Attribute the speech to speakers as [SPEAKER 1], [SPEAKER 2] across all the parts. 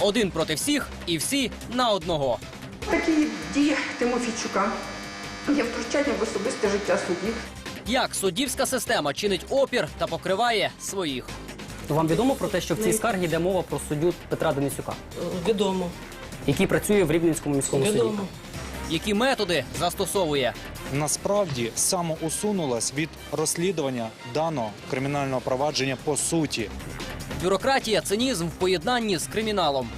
[SPEAKER 1] Один проти всіх і всі на одного.
[SPEAKER 2] Такі дії Тимофійчука є втручання в особисте життя суддів.
[SPEAKER 1] Як суддівська система чинить опір та покриває своїх.
[SPEAKER 3] Вам відомо про те, що в цій скаргі йде мова про суддю Петра Денисюка,
[SPEAKER 4] Відомо.
[SPEAKER 3] який працює в Рівненському міському суді.
[SPEAKER 4] Відомо.
[SPEAKER 1] Які методи застосовує?
[SPEAKER 5] насправді самоусунулась від розслідування даного кримінального провадження по суті.
[SPEAKER 1] Бюрократія, цинізм в поєднанні з криміналом.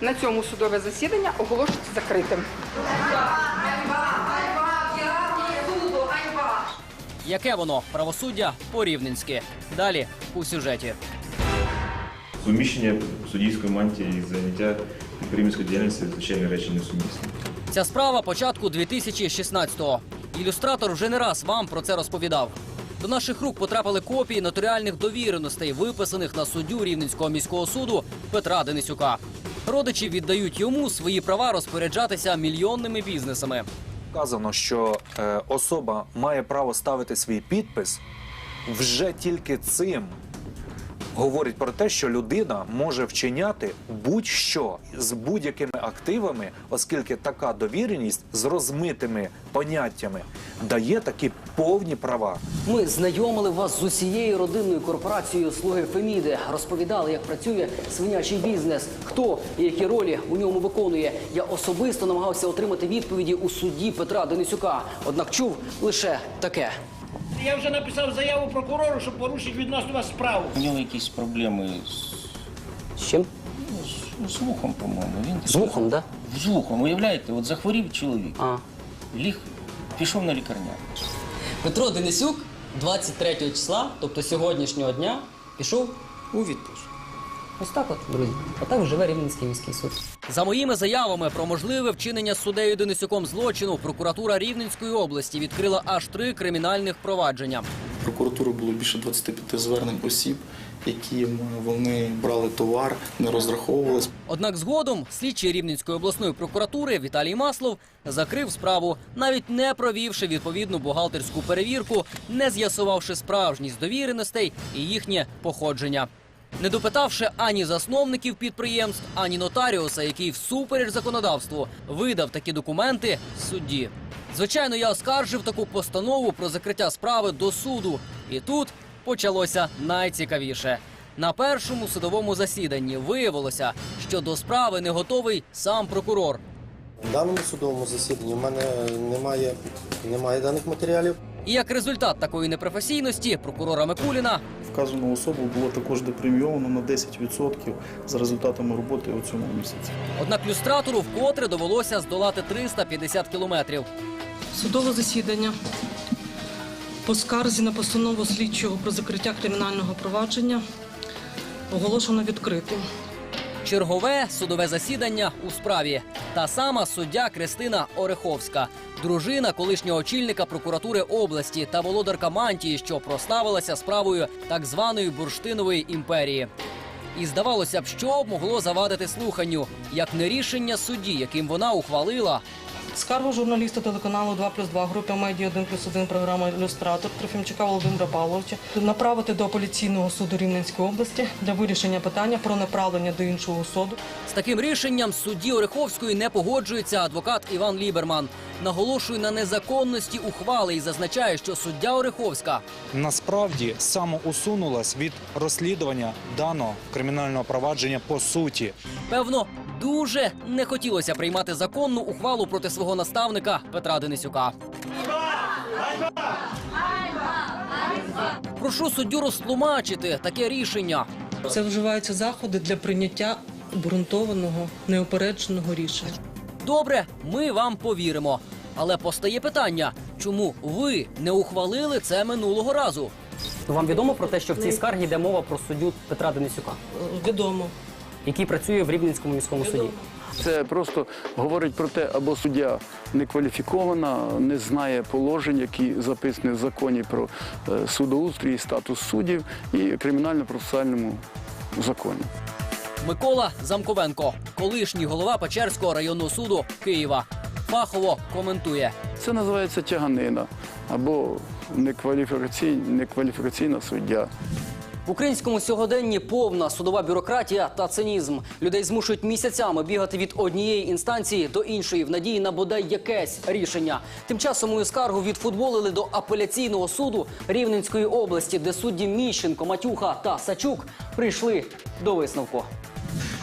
[SPEAKER 2] На цьому судове засідання оголошується закритим.
[SPEAKER 1] Яке воно правосуддя по-рівненськи? Далі у сюжеті.
[SPEAKER 6] Суміщення суддівської мантії і заняття підприємницької діяльності звичайні речі несумісні.
[SPEAKER 1] Ця справа початку 2016-го. Ілюстратор вже не раз вам про це розповідав. До наших рук потрапили копії нотаріальних довіреностей, виписаних на суддю Рівненського міського суду Петра Денисюка. Родичі віддають йому свої права розпоряджатися мільйонними бізнесами.
[SPEAKER 7] Вказано, що е, особа має право ставити свій підпис вже тільки цим. Говорить про те, що людина може вчиняти будь-що з будь-якими активами, оскільки така довіреність з розмитими поняттями дає такі повні права.
[SPEAKER 3] Ми знайомили вас з усією родинною корпорацією Слуги Феміди. Розповідали, як працює свинячий бізнес, хто і які ролі у ньому виконує. Я особисто намагався отримати відповіді у судді Петра Денисюка. Однак чув лише таке.
[SPEAKER 8] Я вже написав заяву прокурору, щоб порушити відносно вас справу.
[SPEAKER 9] У нього якісь проблеми з,
[SPEAKER 3] З чим?
[SPEAKER 9] ну, з вухом, по-моєму. Він
[SPEAKER 3] З вухом, да?
[SPEAKER 9] з вухом, уявляєте, от захворів чоловік,
[SPEAKER 3] А.
[SPEAKER 9] ліг, пішов на лікарня.
[SPEAKER 3] Петро Денисюк 23 числа, тобто сьогоднішнього дня, пішов у відпуск. Ось так от, друзі. Отак живе Рівненський міський суд.
[SPEAKER 1] За моїми заявами про можливе вчинення суддею Денисюком злочину, прокуратура Рівненської області відкрила аж три кримінальних провадження.
[SPEAKER 10] В прокуратуру було більше 25 звернень осіб, які вони брали товар, не розраховувались.
[SPEAKER 1] Однак згодом слідчий Рівненської обласної прокуратури Віталій Маслов закрив справу, навіть не провівши відповідну бухгалтерську перевірку, не з'ясувавши справжність довіреностей і їхнє походження. Не допитавши ані засновників підприємств, ані нотаріуса, який всупереч законодавству видав такі документи судді. Звичайно, я оскаржив таку постанову про закриття справи до суду, і тут почалося найцікавіше. На першому судовому засіданні виявилося, що до справи не готовий сам прокурор.
[SPEAKER 11] В даному судовому засіданні в мене немає, немає даних матеріалів.
[SPEAKER 1] І як результат такої непрофесійності прокурора Микуліна
[SPEAKER 10] Вказану особу було також депремійовано на 10% за результатами роботи у цьому місяці.
[SPEAKER 1] Однак люстратору вкотре довелося здолати 350 кілометрів.
[SPEAKER 4] Судове засідання по скарзі на постанову слідчого про закриття кримінального провадження оголошено відкритим.
[SPEAKER 1] Чергове судове засідання у справі. Та сама суддя Кристина Ореховська, дружина колишнього очільника прокуратури області та володарка мантії, що прославилася справою так званої бурштинової імперії. І здавалося б, що б могло завадити слуханню, як не рішення судді, яким вона ухвалила
[SPEAKER 4] Скаргу журналіста телеканалу 2 плюс 2 групи медіа 1 плюс 1 програма Ілюстратор Трофімчука Володимира Павловича направити до апеляційного суду Рівненської області для вирішення питання про направлення до іншого суду.
[SPEAKER 1] З таким рішенням судді Ореховської не погоджується адвокат Іван Ліберман. Наголошує на незаконності ухвали і зазначає, що суддя Ореховська
[SPEAKER 5] Насправді самоусунулась від розслідування даного кримінального провадження по суті.
[SPEAKER 1] Певно, дуже не хотілося приймати законну ухвалу проти свого наставника Петра Денисюка. Прошу суддю розтлумачити таке рішення.
[SPEAKER 4] Це вживаються заходи для прийняття обґрунтованого, неупередженого рішення.
[SPEAKER 1] Добре, ми вам повіримо. Але постає питання, чому ви не ухвалили це минулого разу?
[SPEAKER 3] Вам відомо про те, що в цій скаргі йде мова про суддю Петра Денисюка,
[SPEAKER 4] Відомо.
[SPEAKER 3] який працює в Рівненському міському суді.
[SPEAKER 12] Це просто говорить про те, або суддя не кваліфікована, не знає положень, які записані в законі про е, судоустрій, і статус суддів і кримінально-процесуальному законі.
[SPEAKER 1] Микола Замковенко, колишній голова Печерського районного суду Києва, фахово коментує.
[SPEAKER 12] Це називається тяганина або некваліфікаційна, некваліфікаційна суддя.
[SPEAKER 3] В українському сьогоденні повна судова бюрократія та цинізм. Людей змушують місяцями бігати від однієї інстанції до іншої в надії на бодай якесь рішення. Тим часом мою скаргу відфутболили до апеляційного суду Рівненської області, де судді Міщенко, Матюха та Сачук прийшли до висновку.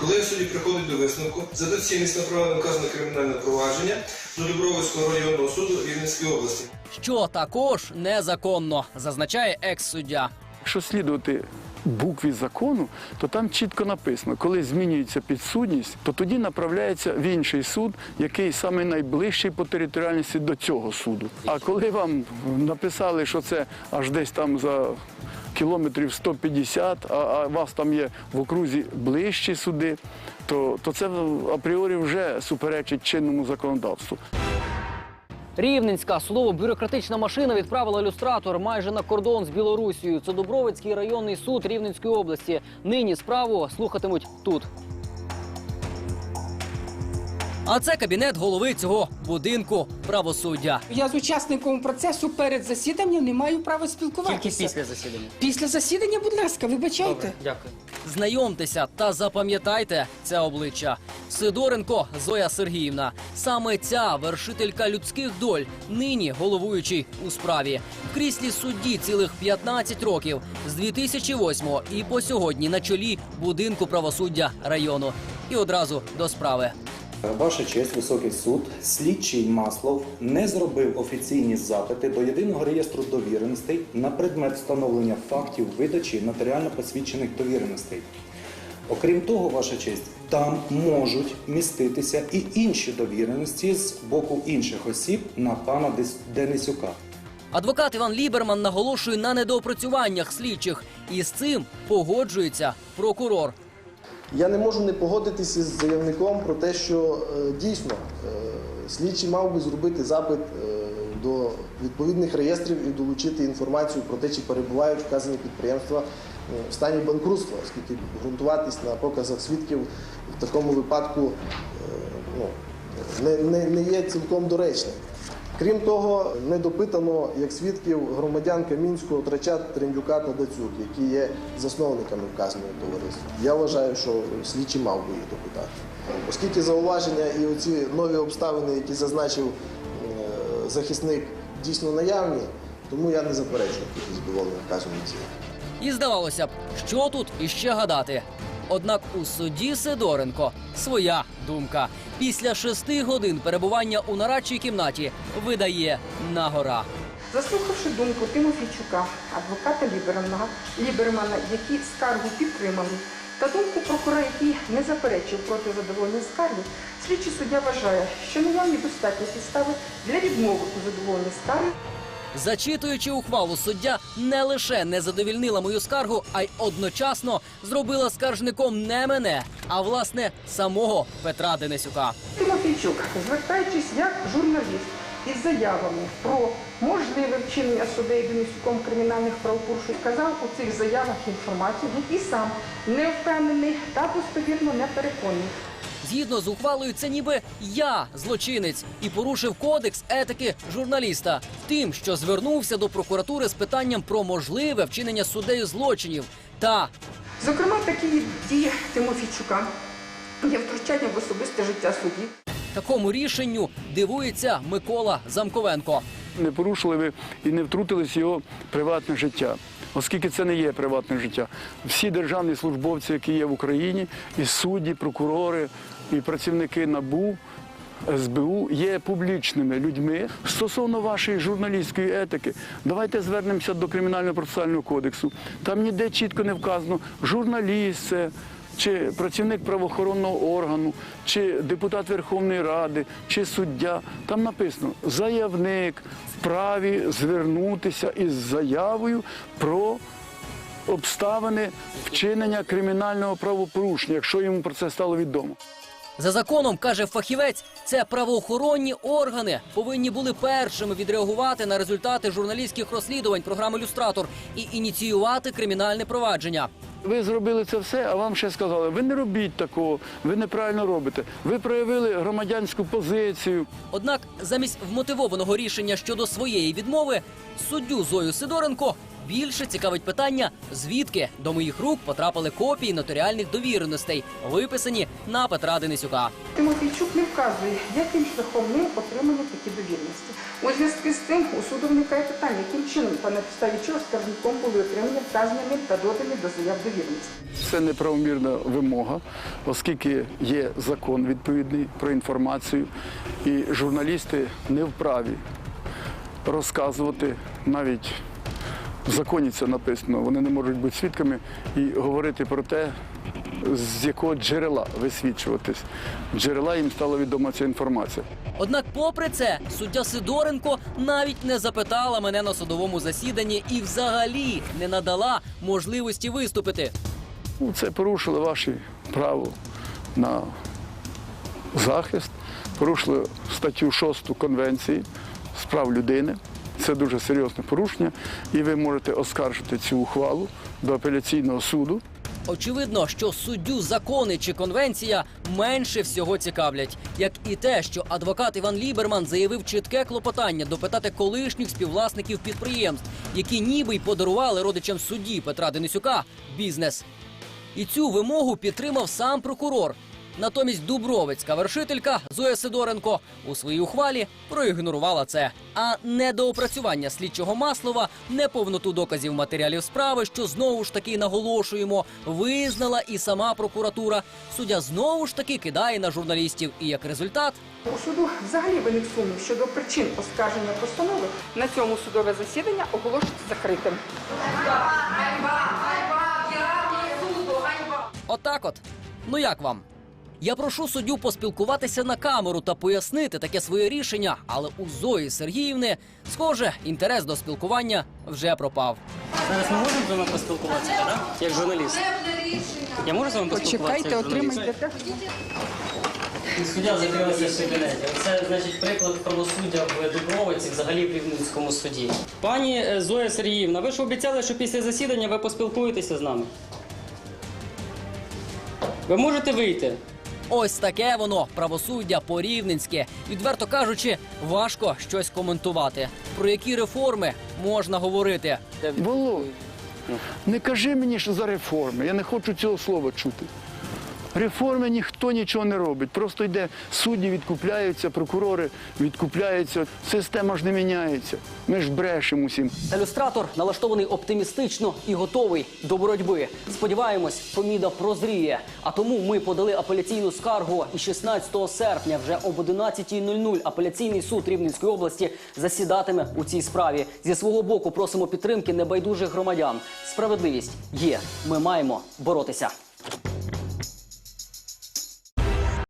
[SPEAKER 13] Коли судді приходить до висновку, за доцільність направлено вказане кримінальне провадження до Дубровицького районного суду Рівненської області.
[SPEAKER 1] Що також незаконно, зазначає екс-суддя.
[SPEAKER 12] Якщо слідувати букві закону, то там чітко написано, коли змінюється підсудність, то тоді направляється в інший суд, який саме найближчий по територіальності до цього суду. А коли вам написали, що це аж десь там за кілометрів 150, а, а у вас там є в окрузі ближчі суди, то, то це апріорі вже суперечить чинному законодавству.
[SPEAKER 3] Рівненська судово-бюрократична машина відправила люстратор майже на кордон з Білорусією. Це Дубровицький районний суд Рівненської області. Нині справу слухатимуть тут.
[SPEAKER 1] А це кабінет голови цього будинку правосуддя.
[SPEAKER 2] Я з учасником процесу перед засіданням не маю права спілкуватися.
[SPEAKER 3] після засідання.
[SPEAKER 2] Після засідання, будь ласка, вибачайте.
[SPEAKER 3] дякую.
[SPEAKER 1] Знайомтеся та запам'ятайте це обличчя. Сидоренко Зоя Сергіївна. Саме ця вершителька людських доль, нині головуючий у справі. В кріслі судді цілих 15 років з 2008 і по сьогодні на чолі будинку правосуддя району. І одразу до справи.
[SPEAKER 14] Ваша честь, високий суд, слідчий Маслов не зробив офіційні запити до єдиного реєстру довіреностей на предмет встановлення фактів видачі нотаріально посвідчених довіреностей. Окрім того, ваша честь, там можуть міститися і інші довіреності з боку інших осіб на пана Денисюка.
[SPEAKER 1] Адвокат Іван Ліберман наголошує на недоопрацюваннях слідчих, і з цим погоджується прокурор.
[SPEAKER 11] Я не можу не погодитися з заявником про те, що е, дійсно е, слідчий мав би зробити запит е, до відповідних реєстрів і долучити інформацію про те, чи перебувають вказані підприємства в стані банкрутства, оскільки ґрунтуватись на показах свідків в такому випадку ну, не є цілком доречним. Крім того, не допитано як свідків громадян Камінського Трачат, Трендюка та Дацюк, які є засновниками вказаного товариства. Я вважаю, що слідчий мав би їх допитати. Оскільки зауваження і оці нові обставини, які зазначив е, захисник, дійсно наявні, тому я не заперечую бути задоволений вказаною цілею.
[SPEAKER 1] І здавалося б, що тут іще гадати. Однак у суді Сидоренко своя думка. Після шести годин перебування у нарадчій кімнаті видає на гора.
[SPEAKER 2] Заслухавши думку Тимофійчука, адвоката Лібермана, Лібермана, які скаргу підтримали, та думку прокурора, який не заперечив проти задоволення скарги, слідчий суддя вважає, що наявні достатні підстави для відмови у задоволенні скарги
[SPEAKER 1] Зачитуючи ухвалу, суддя не лише не задовільнила мою скаргу, а й одночасно зробила скаржником не мене, а власне самого Петра Денисюка.
[SPEAKER 2] Тимофійчук, звертаючись як журналіст із заявами про можливе вчинення суддею Денисюком кримінальних правопорушень, вказав у цих заявах інформацію, в якій сам не впевнений та достовірно не переконаний.
[SPEAKER 1] Згідно з ухвалою, це ніби я злочинець і порушив кодекс етики журналіста тим, що звернувся до прокуратури з питанням про можливе вчинення суддею злочинів та
[SPEAKER 2] Зокрема, такі дії Тимофійчука є втручання в особисте життя судді.
[SPEAKER 1] такому рішенню дивується Микола Замковенко.
[SPEAKER 12] Не порушили ви і не втрутились в його приватне життя. Оскільки це не є приватне життя. Всі державні службовці, які є в Україні, і судді, прокурори, і працівники НАБУ, СБУ є публічними людьми. Стосовно вашої журналістської етики, давайте звернемося до Кримінального процесуального кодексу. Там ніде чітко не вказано, журналіст чи працівник правоохоронного органу, чи депутат Верховної Ради, чи суддя. Там написано заявник вправі звернутися із заявою про обставини вчинення кримінального правопорушення, якщо йому про це стало відомо.
[SPEAKER 1] За законом каже фахівець, це правоохоронні органи повинні були першими відреагувати на результати журналістських розслідувань програми Люстратор і ініціювати кримінальне провадження.
[SPEAKER 12] Ви зробили це все, а вам ще сказали, ви не робіть такого, ви неправильно робите. Ви проявили громадянську позицію.
[SPEAKER 1] Однак, замість вмотивованого рішення щодо своєї відмови, суддю Зою Сидоренко Більше цікавить питання, звідки до моїх рук потрапили копії нотаріальних довіреностей, виписані на Петра Денисюка.
[SPEAKER 2] Тимофійчук не вказує, яким шляхом ним отримані такі довірності. У зв'язку з цим у суду виникає питання, яким чином та на підставі чого скаржником були отримані вказані та додані до заяв довіреності.
[SPEAKER 12] Це неправомірна вимога, оскільки є закон відповідний про інформацію, і журналісти не вправі розказувати навіть в законі це написано. Вони не можуть бути свідками і говорити про те, з якого джерела висвідчуватись. Джерела їм стала відома ця інформація.
[SPEAKER 1] Однак, попри це, суддя Сидоренко навіть не запитала мене на судовому засіданні і взагалі не надала можливості виступити.
[SPEAKER 12] Ну, Це порушило ваше право на захист, порушили статтю 6 Конвенції з прав людини. Це дуже серйозне порушення, і ви можете оскаржити цю ухвалу до апеляційного суду.
[SPEAKER 1] Очевидно, що суддю закони чи конвенція менше всього цікавлять, як і те, що адвокат Іван Ліберман заявив чітке клопотання допитати колишніх співвласників підприємств, які ніби й подарували родичам судді Петра Денисюка бізнес. І цю вимогу підтримав сам прокурор. Натомість Дубровицька вершителька Зоя Сидоренко у своїй ухвалі проігнорувала це. А недоопрацювання слідчого Маслова, неповноту доказів матеріалів справи, що знову ж таки наголошуємо, визнала і сама прокуратура. Суддя знову ж таки кидає на журналістів. І як результат
[SPEAKER 2] У суду взагалі виник сумнів щодо причин оскарження постанови. На цьому судове засідання оголошується закритим.
[SPEAKER 1] Отак от. Ну як вам? Я прошу суддю поспілкуватися на камеру та пояснити таке своє рішення, але у Зої Сергіївни, схоже, інтерес до спілкування вже пропав.
[SPEAKER 15] Зараз ми можемо з вами поспілкуватися, так? Як журналіст. Я можу з вами поспілкуватися?
[SPEAKER 2] Почекайте,
[SPEAKER 15] як журналіст?
[SPEAKER 2] отримайте.
[SPEAKER 15] Суддя закрилася в кабінеті. Це значить приклад правосуддя в Дубровиці, взагалі в Рівненському суді. Пані е, Зоя Сергіївна, ви ж обіцяли, що після засідання ви поспілкуєтеся з нами. Ви можете вийти?
[SPEAKER 1] Ось таке воно правосуддя по-рівненськи. Відверто кажучи, важко щось коментувати. Про які реформи можна говорити?
[SPEAKER 12] Володь, не кажи мені, що за реформи. Я не хочу цього слова чути. Реформи ніхто нічого не робить. Просто йде судді відкупляються, прокурори відкупляються. Система ж не міняється. Ми ж брешемо усім.
[SPEAKER 3] Ілюстратор налаштований оптимістично і готовий до боротьби. Сподіваємось, Фоміда прозріє. А тому ми подали апеляційну скаргу. І 16 серпня, вже об 11.00 апеляційний суд Рівненської області засідатиме у цій справі. Зі свого боку просимо підтримки небайдужих громадян. Справедливість є. Ми маємо боротися.